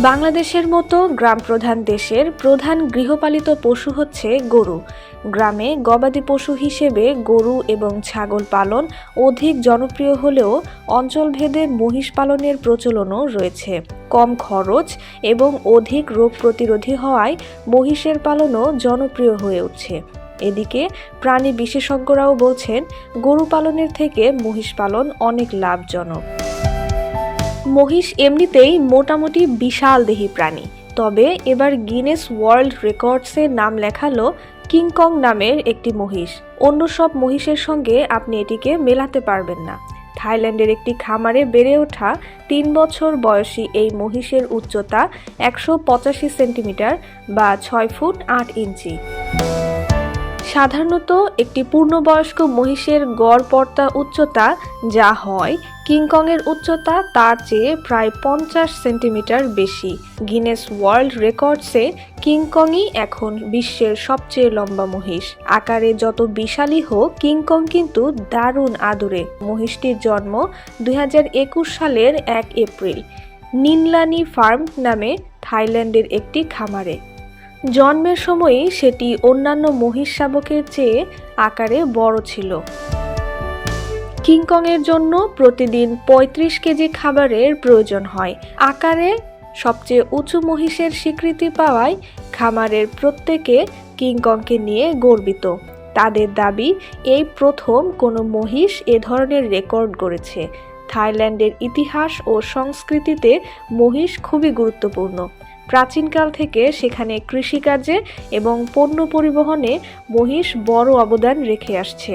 বাংলাদেশের মতো গ্রাম প্রধান দেশের প্রধান গৃহপালিত পশু হচ্ছে গরু। গ্রামে গবাদি পশু হিসেবে গরু এবং ছাগল পালন অধিক জনপ্রিয় হলেও অঞ্চলভেদে মহিষ পালনের প্রচলনও রয়েছে। কম খরচ এবং অধিক রোগ প্রতিরোধী হওয়ায় মহিষের পালনও জনপ্রিয় হয়ে উঠছে। এদিকে প্রাণী বিশেষজ্ঞরাও বলছেন, গরু পালনের থেকে মহিষ পালন অনেক লাভজনক। মহিষ এমনিতেই মোটামুটি বিশাল দেহি প্রাণী। তবে এবার গিনেস ওয়ার্ল্ড রেকর্ডসে নাম লেখালো কিংকং নামের একটি মহিষ। অন্য সব মহিষের সঙ্গে আপনি এটিকে মেলাতে পারবেন না। থাইল্যান্ডের একটি খামারে বেড়ে ওঠা তিন বছর বয়সী এই মহিষের উচ্চতা একশো পঁচাশি সেন্টিমিটার বা ছয় ফুট আট ইঞ্চি। সাধারণত একটি পূর্ণবয়স্ক মহিষের গড় পর্দা উচ্চতা যা হয় কিংকংয়ের উচ্চতা তার চেয়ে প্রায় পঞ্চাশ সেন্টিমিটার বেশি। গিনেস ওয়ার্ল্ড রেকর্ডসে কিংকংই এখন বিশ্বের সবচেয়ে লম্বা মহিষ। আকারে যত বিশালই হোক কিংকং কিন্তু দারুণ আদুরে। মহিষটির জন্ম দুই হাজার একুশ সালের এক এপ্রিল। নিনলানি ফার্ম নামে থাইল্যান্ডের একটি খামারে। জন্মের সময়ই সেটি অন্যান্য মহিষ শাবকের চেয়ে আকারে বড় ছিল। কিংকংয়ের জন্য প্রতিদিন ৩৫ কেজি খাবারের প্রয়োজন হয়। আকারে সবচেয়ে উঁচু মহিষের স্বীকৃতি পাওয়ায় খামারের প্রত্যেকে কিংকংকে নিয়ে গর্বিত। তাদের দাবি, এই প্রথম কোনো মহিষ এ ধরনের রেকর্ড গড়েছে। থাইল্যান্ডের ইতিহাস ও সংস্কৃতিতে মহিষ খুবই গুরুত্বপূর্ণ। প্রাচীনকাল থেকে সেখানে কৃষিকাজে এবং পণ্য পরিবহনে মহিষ বড় অবদান রেখে আসছে।